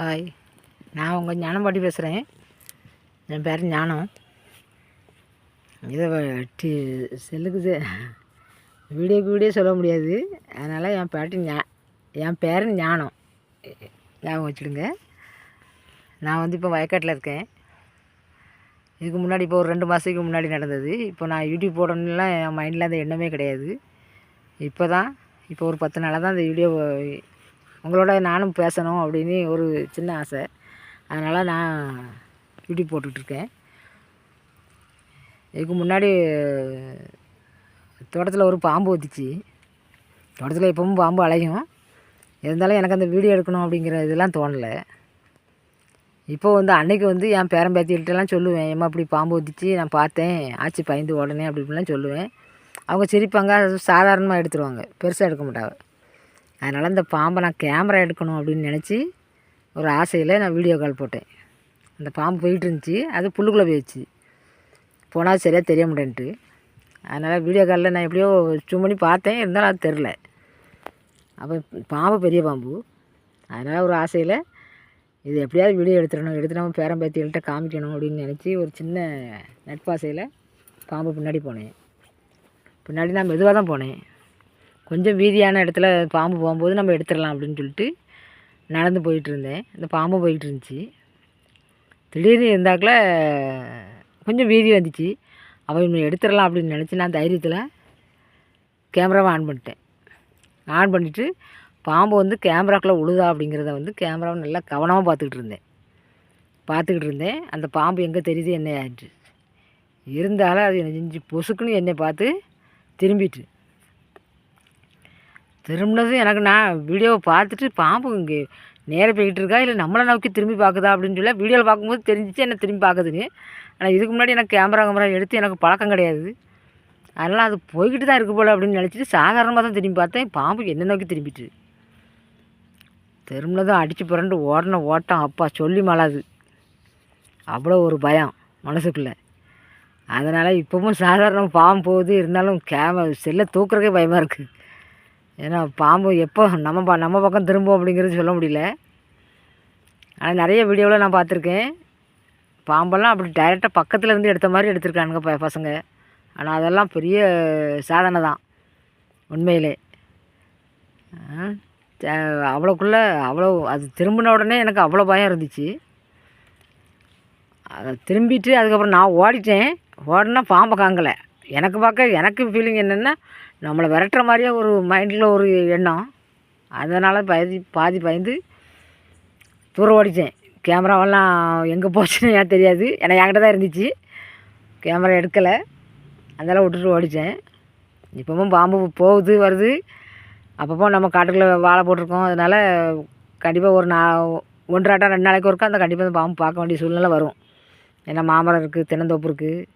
Hi. நான் உங்கள் ஞானம்பாட்டி பேசுகிறேன் என் பேர் ஞானம். இதை டி செல்லுக்கு செ- வீடியோக்கு வீடியோ சொல்ல முடியாது. அதனால் என் பேட்டி ஞா என் பேர் ஞானம். ஞாபகம் வச்சுடுங்க. நான் வந்து இப்போ வயக்காட்டில் இருக்கேன். இதுக்கு முன்னாடி இப்போ ஒரு ரெண்டு மாதத்துக்கு முன்னாடி நடந்தது. இப்போ நான் யூடியூப் போடணும்லாம் என் மைண்டில் அந்த எண்ணமே கிடையாது. இப்போ தான் இப்போ ஒரு பத்து நாளாக தான் அந்த வீடியோ உங்களோட நானும் பேசணும் அப்படின்னு ஒரு சின்ன ஆசை. அதனால் நான் யூடியூப் போட்டுட்ருக்கேன். இதுக்கு முன்னாடி தோட்டத்தில் ஒரு பாம்பு வந்துச்சு. தோட்டத்தில் எப்பவும் பாம்பு அலையும். இருந்தாலும் எனக்கு அந்த வீடியோ எடுக்கணும் அப்படிங்கிற இதெல்லாம் தோணலை. இப்போ வந்து அன்னைக்கு வந்து என் பேரம்பேத்திகிட்டலாம் சொல்லுவேன். ஏம்மா இப்படி பாம்பு வந்துச்சு நான் பார்த்தேன். ஆச்சி பயந்து உடனே அப்படி இப்படிலாம் சொல்லுவேன். அவங்க சிரிப்பாங்க. சாதாரணமாக எடுத்துருவாங்க. பெருசாக எடுக்க மாட்டாங்க. அதனால் இந்த பாம்பை நான் கேமரா எடுக்கணும் அப்படின்னு நினச்சி ஒரு ஆசையில் நான் வீடியோ கால் போட்டேன். அந்த பாம்பு போயிட்டு இருந்துச்சு. அது புல்லுக்குள்ளே போயிடுச்சு. போனால் சரியாக தெரிய முடியன்ட்டு அதனால் வீடியோ காலில் நான் எப்படியோ zoom பண்ணி பார்த்தேன். இருந்தாலும் அது தெரில அப்போ பாம்பு பெரிய பாம்பு. அதனால் ஒரு ஆசையில் இது எப்படியாவது வீடியோ எடுத்துடணும். எடுத்து நம்ம பேரம்பேத்திகள்கிட்ட காமிக்கணும் அப்படின்னு நினச்சி ஒரு சின்ன நட்பாசையில் பாம்பு பின்னாடி போனேன். பின்னாடி நான் மெதுவாக தான் போனேன். கொஞ்சம் வீதியான இடத்துல பாம்பு போகும்போது நம்ம எடுத்துடலாம் அப்படின்னு சொல்லிட்டு நடந்து போயிட்டு இருந்தேன் இந்த பாம்பு போயிட்டு இருந்துச்சு திடீர்னு இருந்தாக்கில் கொஞ்சம் வீதி வந்துச்சு. அவன் இவனை எடுத்துடலாம் அப்படின்னு நினச்சி நான் தைரியத்தில் கேமராவை ஆன் பண்ணிட்டேன். ஆன் பண்ணிவிட்டு பாம்பு வந்து கேமராக்குள்ளே உழுதா அப்படிங்கிறத வந்து கேமராவை நல்லா கவனமாக பார்த்துக்கிட்டு இருந்தேன். பார்த்துக்கிட்டு இருந்தேன். அந்த பாம்பு எங்கே தெரியுது என்ன ஆயிடுச்சு. இருந்தாலும் அது என்ன செஞ்சு பொசுக்குன்னு என்னை பார்த்து திரும்பிட்டு திரும்பினதும் எனக்கு நான் வீடியோவை பார்த்துட்டு பாம்பு இங்கே நேராக போய்கிட்டு இருக்கா? இல்லை நம்மளை நோக்கி திரும்பி பார்க்குதா அப்படின்னு சொல்லி வீடியோவில் பார்க்கும்போது தெரிஞ்சிச்சு என்ன திரும்பி பார்க்குதுன்னு. ஆனால் இதுக்கு முன்னாடி எனக்கு கேமரா கேமரா எடுத்து எனக்கு பழக்கம் கிடையாது. அதனால் அது போய்கிட்டு தான் இருக்கு போல் அப்படின்னு நினச்சிட்டு சாதாரணமாக தான் திரும்பி பார்த்தேன். பாம்பு என்ன நோக்கி திரும்பிட்டு. திரும்பினதும் அடித்து புரண்டு ஓடின ஓட்டம் அப்பா சொல்லி மலாது. அவ்வளோ ஒரு பயம் மனசுக்குள்ளே. அதனால் இப்போவும் சாதாரண பாம்பு போகுது. இருந்தாலும் கேம செல்லை தூக்குறக்கே பயமாக இருக்குது ஏன்னா பாம்பு எப்போ நம்ம ப நம்ம பக்கம் திரும்பும் அப்படிங்கிறது சொல்ல முடியல. ஆனால் நிறைய வீடியோவில் நான் பார்த்துருக்கேன். பாம்பெல்லாம் அப்படி டைரெக்டாக பக்கத்தில் இருந்து எடுத்த மாதிரி எடுத்திருக்கானுங்க ப பசங்க. ஆனால் அதெல்லாம் பெரிய சாதனை தான். உண்மையிலே. அவ்வளோக்குள்ளே அவ்வளோ அது திரும்பின உடனே எனக்கு அவ்வளோ பயம் இருந்துச்சு. அதை திரும்பிட்டு அதுக்கப்புறம் நான் ஓடிட்டேன். ஓடினா பாம்பை காங்கலை. எனக்கு பார்க்க எனக்கு ஃபீலிங் என்னென்னா நம்மளை விரட்டுற மாதிரியே ஒரு மைண்டில் ஒரு எண்ணம். அதனால் பயதி பாதி பயந்து தூரம் ஓடித்தேன் கேமராவெல்லாம் எங்கே போச்சுன்னு ஏன் தெரியாது. ஏன்னா என்கிட்ட தான் இருந்துச்சு. கேமரா எடுக்கலை. அதெல்லாம் விட்டுட்டு ஓடித்தேன் இப்போவும் பாம்பு போகுது வருது. அப்பப்போ நம்ம காட்டுக்குள்ளே வாழை போட்டிருக்கோம். அதனால் கண்டிப்பாக ஒரு நா ஒன்றாட்டம் ரெண்டு நாளைக்கு ஒருக்கா அந்த கண்டிப்பாக அந்த பாம்பு பார்க்க வேண்டிய சூழ்நிலை வரும். ஏன்னா மாமரம் இருக்குது தென்னந்தோப்பு இருக்குது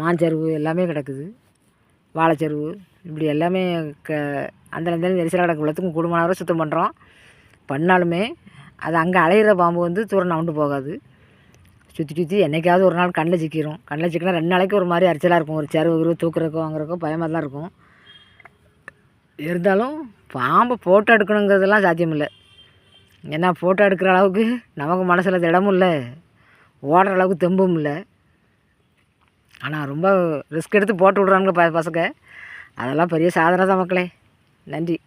மாஞ்சருவு எல்லாமே கிடக்குது. வாழைச்சருவு இப்படி எல்லாமே க அந்த அந்த நெரிசலாக கிடக்கு எல்லாத்துக்கும் கூடுமானவரை சுத்தம் பண்ணுறோம் பண்ணாலுமே அது அங்கே அலையிற பாம்பு வந்து தூரம் நவுண்டு போகாது. சுற்றி சுற்றி என்றைக்காவது ஒரு நாள் கண்ணில் சிக்கிரும். கண்ணில் சிக்கினா ரெண்டு நாளைக்கு ஒரு மாதிரி அரிச்சலாக இருக்கும். ஒரு செருவு கிருவு தூக்குறக்கோ வாங்குறக்கோ பயமாக தான் இருக்கும். இருந்தாலும் பாம்பை ஃபோட்டோ எடுக்கணுங்கிறதெல்லாம் சாத்தியம் இல்லை. ஏன்னா ஃபோட்டோ எடுக்கிற அளவுக்கு நமக்கு மனசில் திடமும் இல்லை. ஓடுற அளவுக்கு தெம்பும் இல்லை. ஆனால் ரொம்ப ரிஸ்க் எடுத்து போட்டு விட்றானுங்க ப பசங்க. அதெல்லாம் பெரிய சாதனை தான் மக்களே. நன்றி.